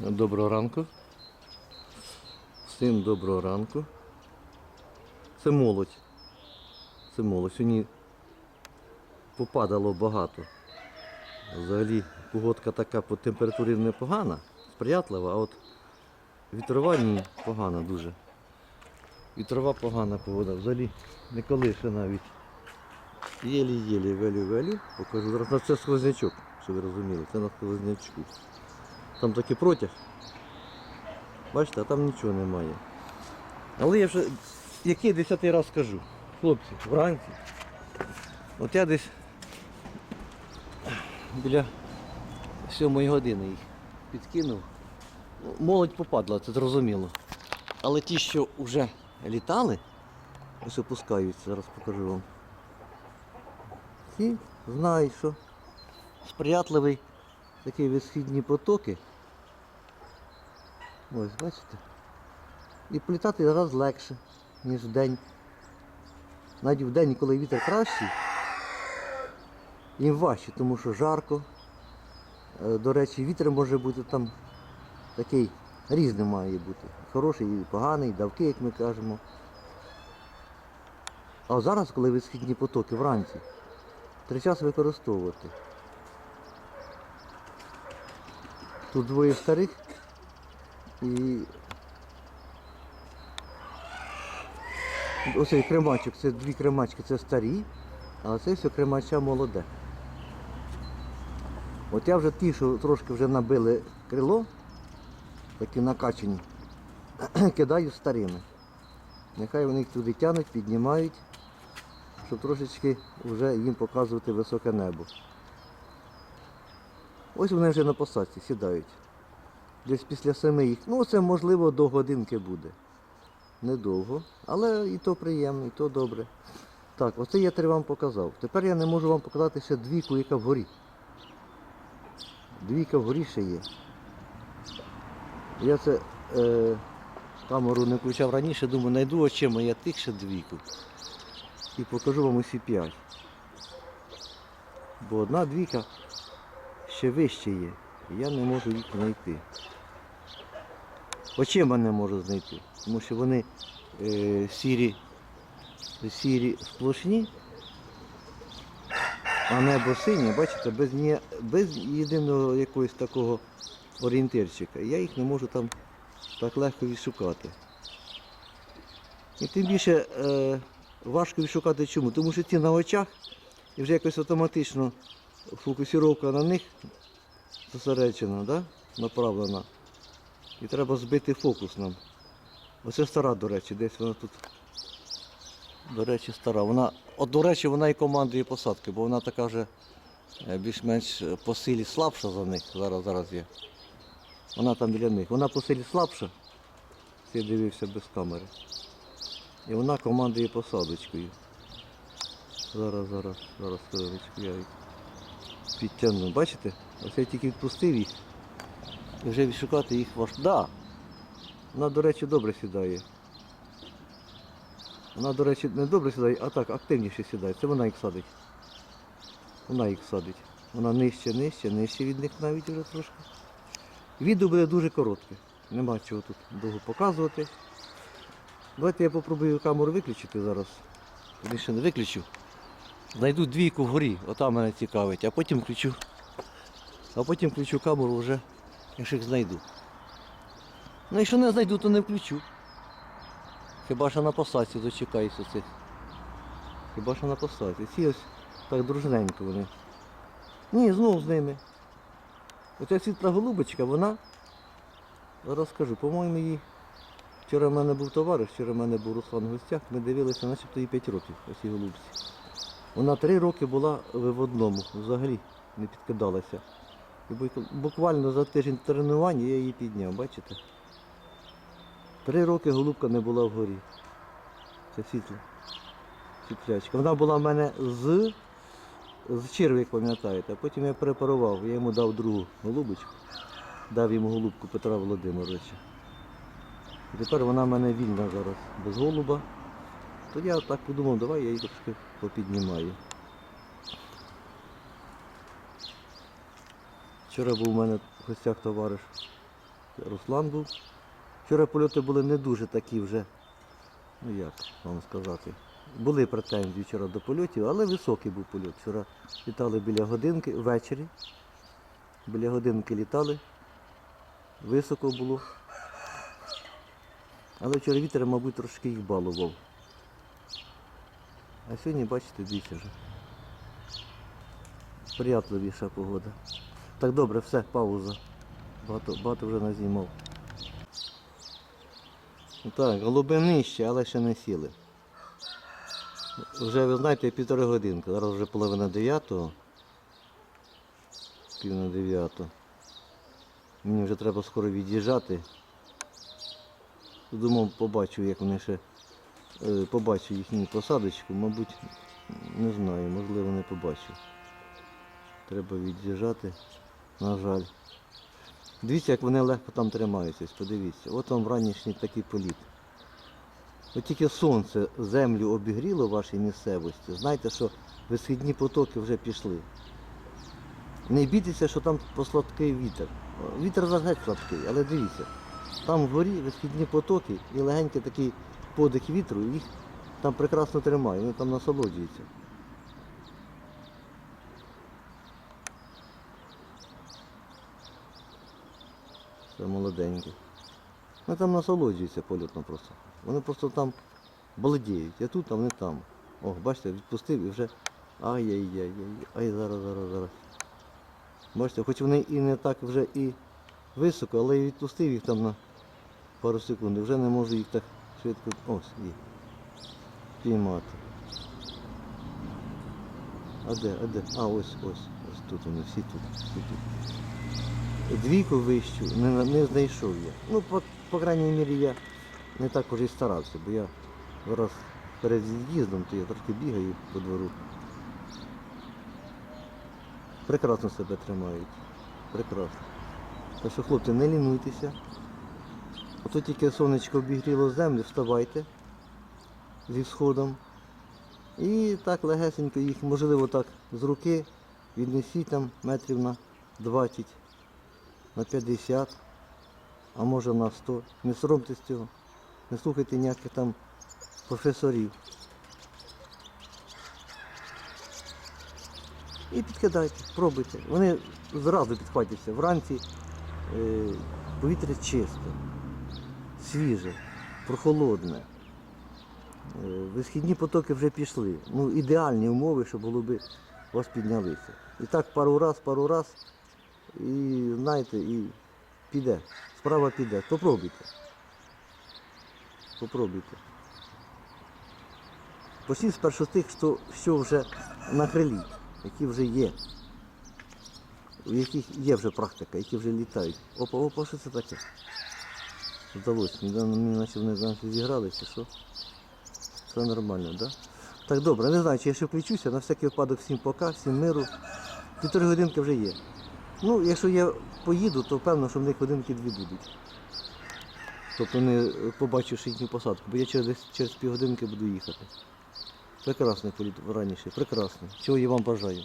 Доброго ранку. Всім доброго ранку. Це молодь. Це молодь. Сьогодні попадало багато. Взагалі погодка така по температурі непогана, сприятлива, а от вітрова погана дуже. Вітрова погана погода. Взагалі не колише навіть. Єлі-єлі, велю-велю. Покажу зараз. На це сквознячок, щоб ви розуміли. Це на сквознячку. Там такий протяг. Бачите, а там нічого немає. Але я вже який десятий раз скажу. Хлопці, вранці. От я десь біля сьомої години їх підкинув. Молодь попадла, це зрозуміло. Але ті, що вже літали, ось опускаються, зараз покажу вам. Ті знають, що сприятливий такі висхідні потоки. Ось, бачите? І політати раз легше, ніж в день. Навіть в день, коли вітер кращий, їм важче, тому що жарко. Е, До речі, вітер може бути там такий різний має бути. Хороший і поганий, давки, як ми кажемо. А зараз, коли висхідні потоки вранці, треба час використовувати. Тут двоє старих і оцей кремачок, це дві кремачки, це старі, а це все кремача молоде. От я вже ті, що трошки вже набили крило, такі накачані, кидаю старими. Нехай вони їх туди тянуть, піднімають, щоб трошечки вже їм показувати високе небо. Ось вони вже на посадці сідають. Десь після семи їх. Ну це можливо до годинки буде. Недовго. Але і то приємно, і то добре. Так, оце я три вам показав. Тепер я не можу вам показати ще двійку, яка вгорі. Двійка вгорі ще є. Я це е, камеру не включав раніше, думаю, знайду очима я тих ще двійку. І покажу вам усі п'ять. Бо одна двійка ще вище є. Я не можу їх знайти. Очима не можу знайти, тому що вони е, сірі, сірі сплошні, а небо синє, бачите, без, ні, без єдиного якогось такого орієнтирчика. Я їх не можу там так легко відшукати. І тим більше е, важко відшукати чому? Тому що ті на очах і вже якось автоматично фокусировка на них зосереджена, да? направлена. І треба збити фокус нам. Оце стара, до речі, десь вона тут. До речі, стара. Вона, от, до речі, вона і командує посадки, бо вона така вже е, більш-менш е, по силі слабша за них. Зараз зараз є. Вона там біля них. Вона по силі слабша. Я дивився без камери. І вона командує посадочкою. Зараз, зараз, зараз хвилиночку, я їх підтягну. Бачите? Ось я тільки відпустив їх. І вже відшукати їх важко. Да. Вона, до речі, добре сідає. Вона, до речі, не добре сідає, а так активніше сідає. Це вона їх садить. Вона їх садить. Вона нижче, нижче, нижче від них навіть вже трошки. Відео буде дуже коротке. Нема чого тут довго показувати. Давайте я попробую камеру виключити зараз. Ще не виключу. Знайду двійку вгорі, ота мене цікавить, а потім включу. А потім включу камеру вже, якщо їх знайду. Ну якщо не знайду, то не включу. Хіба що на посадці дочекаюся цих. Хіба що на посадці. Ці ось так дружненько вони. Ні, знову з ними. Оця світла голубочка, вона, зараз скажу, по-моєму, їй. Вчора в мене був товариш, вчора в мене був Руслан в ми дивилися, начебто їй 5 років, оцій голубці. Вона 3 роки була в одному, взагалі не підкидалася. І буквально за тиждень тренування я її підняв, бачите? Три роки голубка не була вгорі. Це світло. Світлячка. Вона була в мене з, з черви, як пам'ятаєте, потім я препарував, я йому дав другу голубочку, дав йому голубку Петра Володимировича. І тепер вона в мене вільна зараз, без голуба. То я так подумав, давай я її трошки попіднімаю. Вчора був у мене в гостях товариш Руслан був. Вчора польоти були не дуже такі вже, ну як вам сказати. Були претензії вчора до польотів, але високий був польот. Вчора літали біля годинки ввечері. Біля годинки літали. Високо було. Але вчора вітер, мабуть, трошки їх балував. А сьогодні, бачите, дивіться вже. Приятливіша погода. Так добре, все, пауза. Багато, багато вже назнімав. Так, голуби нижче, але ще не сіли. Вже ви знаєте, півтори годинки. Зараз вже половина дев'ятого. Пів на дев'яту. Мені вже треба скоро від'їжджати. Думав, побачу, як вони ще е, побачу їхню посадочку, мабуть, не знаю, можливо не побачу. Треба від'їжджати, на жаль. Дивіться, як вони легко там тримаються, подивіться. От вам ранішній такий політ. От тільки сонце землю обігріло в вашій місцевості, знайте, що висхідні потоки вже пішли. Не бійтеся, що там посладкий вітер. Вітер загеть сладкий, але дивіться, там вгорі висхідні потоки і легенький такий подих вітру, їх там прекрасно тримає, вони там насолоджуються. Це молоденькі. Вони там насолоджуються польотно просто. Вони просто там балдіють. Я тут, а вони там. О, бачите, відпустив і вже. Ай-яй-яй-яй. Ай, зараз, зараз, зараз. Бачите, хоч вони і не так вже і високо, але і відпустив їх там на пару секунд. Вже не можу їх так швидко. Ось, є. Піймати. А де, а де? А, ось, ось, ось тут вони, всі тут, всі тут. Двійку вищу не, не знайшов я. Ну, по, по крайній мірі, я не так уже і старався, бо я зараз перед з'їздом, то я трошки бігаю по двору. Прекрасно себе тримають. Прекрасно. Так що, хлопці, не лінуйтеся. Ото тільки сонечко обігріло землю, вставайте зі сходом. І так легесенько їх, можливо, так з руки віднесіть там метрів на 20, на 50, а може на 100. Не соромтесь цього. Не слухайте ніяких там професорів. І підкидайте, пробуйте. Вони зразу підхватяться. Вранці е, повітря чисте, свіже, прохолодне. Е, Висхідні потоки вже пішли. Ну, ідеальні умови, щоб голуби у вас піднялися. І так пару раз, пару раз, і знаєте, і піде. Справа піде. Попробуйте. Попробуйте. Почніть спершу з тих, що, що вже на крилі, які вже є. У яких є вже практика, які вже літають. Опа, опа, що це таке? Здалося, недавно наче вони наче зігралися, що? Все нормально, так? Да? Так, добре, не знаю, чи я ще включуся, на всякий випадок всім пока, всім миру. Півтори годинки вже є. Ну, якщо я поїду, то певно, що в них годинки дві будуть. Тобто не побачивши їхню посадку, бо я через, через півгодинки буду їхати. Прекрасний політ раніше, прекрасний. Чого я вам бажаю.